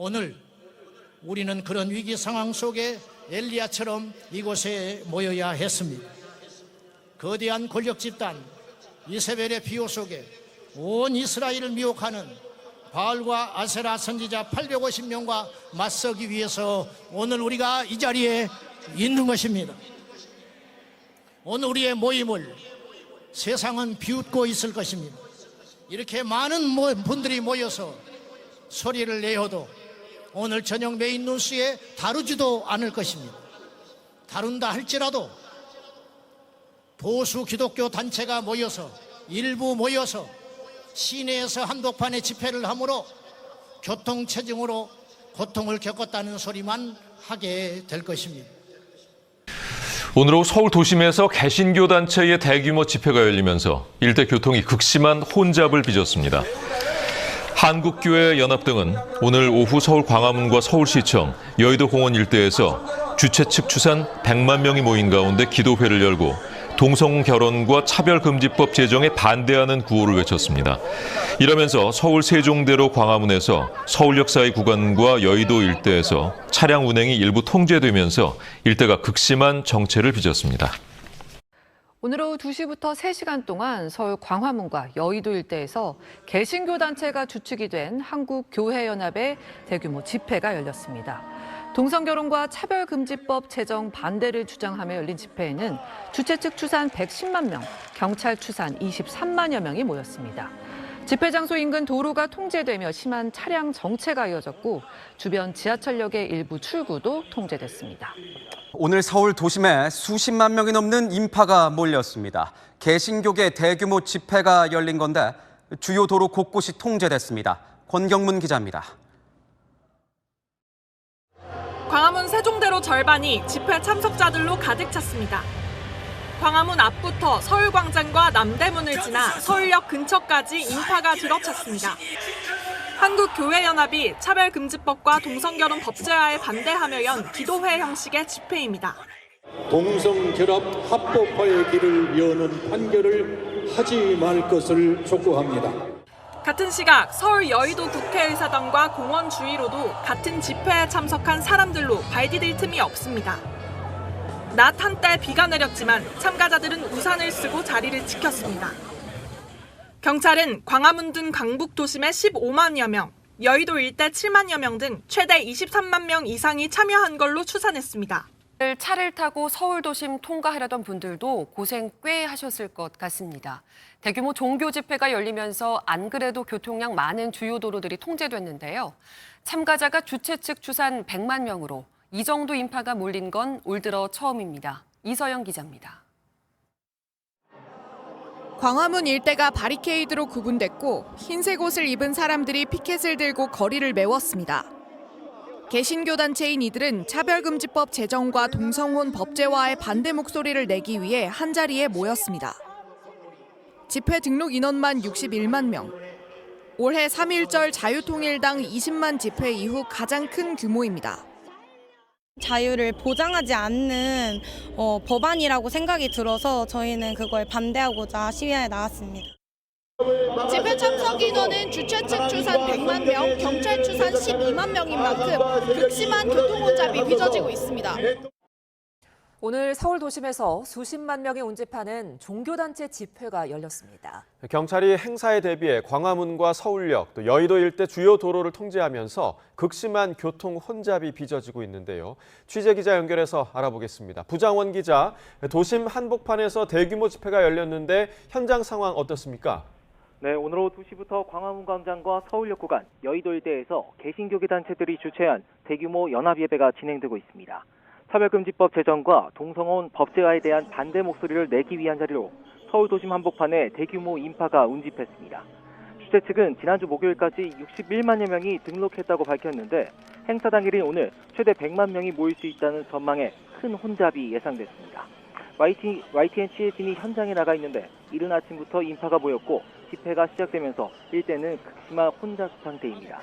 오늘 우리는 그런 위기 상황 속에 엘리야처럼 이곳에 모여야 했습니다. 거대한 권력 집단 이세벨의 비호 속에 온 이스라엘을 미혹하는 바알과 아세라 선지자 850명과 맞서기 위해서 오늘 우리가 이 자리에 있는 것입니다. 오늘 우리의 모임을 세상은 비웃고 있을 것입니다. 이렇게 많은 모- 분들이 모여서 소리를 내어도 오늘 저녁 메인 뉴스에 다루지도 않을 것입니다. 다룬다 할지라도 보수 기독교 단체가 모여서 일부 모여서 시내에서 한복판에 집회를 하므로 교통 체증으로 고통을 겪었다는 소리만 하게 될 것입니다. 오늘 오후 서울 도심에서 개신교 단체의 대규모 집회가 열리면서 일대 교통이 극심한 혼잡을 빚었습니다. 한국교회 연합 등은 오늘 오후 서울 광화문과 서울시청, 여의도 공원 일대에서 주최 측 추산 100만 명이 모인 가운데 기도회를 열고 동성 결혼과 차별금지법 제정에 반대하는 구호를 외쳤습니다. 이러면서 서울 세종대로 광화문에서 서울역 사이 구간과 여의도 일대에서 차량 운행이 일부 통제되면서 일대가 극심한 정체를 빚었습니다. 오늘 오후 2시부터 3시간 동안 서울 광화문과 여의도 일대에서 개신교 단체가 주축이 된 한국교회연합의 대규모 집회가 열렸습니다. 동성결혼과 차별금지법 제정 반대를 주장하며 열린 집회에는 주최 측 추산 110만 명, 경찰 추산 23만여 명이 모였습니다. 집회 장소 인근 도로가 통제되며 심한 차량 정체가 이어졌고 주변 지하철역의 일부 출구도 통제됐습니다. 오늘 서울 도심에 수십만 명이 넘는 인파가 몰렸습니다. 개신교계 대규모 집회가 열린 건데 주요 도로 곳곳이 통제됐습니다. 권경문 기자입니다. 광화문 세종대로 절반이 집회 참석자들로 가득 찼습니다. 광화문 앞부터 서울광장과 남대문을 지나 서울역 근처까지 인파가 들어찼습니다. 한국교회연합이 차별금지법과 동성결혼 법제화에 반대하며 연 기도회 형식의 집회입니다. 동성결합 합법화의 길을 여는 판결을 하지 말 것을 촉구합니다. 같은 시각 서울 여의도 국회의사당과 공원 주위로도 같은 집회에 참석한 사람들로 발 디딜 틈이 없습니다. 낮 한때 비가 내렸지만 참가자들은 우산을 쓰고 자리를 지켰습니다. 경찰은 광화문 등 강북 도심에 15만여 명, 여의도 일대 7만여 명 등 최대 23만 명 이상이 참여한 걸로 추산했습니다. 차를 타고 서울 도심 통과하려던 분들도 고생 꽤 하셨을 것 같습니다. 대규모 종교 집회가 열리면서 안 그래도 교통량 많은 주요 도로들이 통제됐는데요. 참가자가 주최 측 추산 100만 명으로 이 정도 인파가 몰린 건 올 들어 처음입니다. 이서영 기자입니다. 광화문 일대가 바리케이드로 구분됐고 흰색 옷을 입은 사람들이 피켓을 들고 거리를 메웠습니다. 개신교 단체인 이들은 차별금지법 제정과 동성혼 법제화에 반대 목소리를 내기 위해 한 자리에 모였습니다. 집회 등록 인원만 61만 명. 올해 3.1절 자유통일당 20만 집회 이후 가장 큰 규모입니다. 자유를 보장하지 않는 어, 법안이라고 생각이 들어서 저희는 그걸 반대하고자 시위에 나왔습니다. 집회 참석 인원은 주최 측 추산 100만 명, 경찰 추산 12만 명인 만큼 극심한 교통 혼잡이 빚어지고 있습니다. 오늘 서울 도심에서 수십만 명이 운집하는 종교단체 집회가 열렸습니다. 경찰이 행사에 대비해 광화문과 서울역, 또 여의도 일대 주요 도로를 통제하면서 극심한 교통 혼잡이 빚어지고 있는데요. 취재 기자 연결해서 알아보겠습니다. 부장원 기자, 도심 한복판에서 대규모 집회가 열렸는데 현장 상황 어떻습니까? 네, 오늘 오후 2시부터 광화문 광장과 서울역 구간, 여의도 일대에서 개신교계 단체들이 주최한 대규모 연합 예배가 진행되고 있습니다. 차별금지법 제정과 동성혼 법제화에 대한 반대 목소리를 내기 위한 자리로 서울 도심 한복판에 대규모 인파가 운집했습니다. 주최 측은 지난주 목요일까지 61만여 명이 등록했다고 밝혔는데 행사 당일인 오늘 최대 100만 명이 모일 수 있다는 전망에 큰 혼잡이 예상됐습니다. YT, YTN 취재진이 현장에 나가 있는데 이른 아침부터 인파가 모였고 집회가 시작되면서 일대는 극심한 혼잡 상태입니다.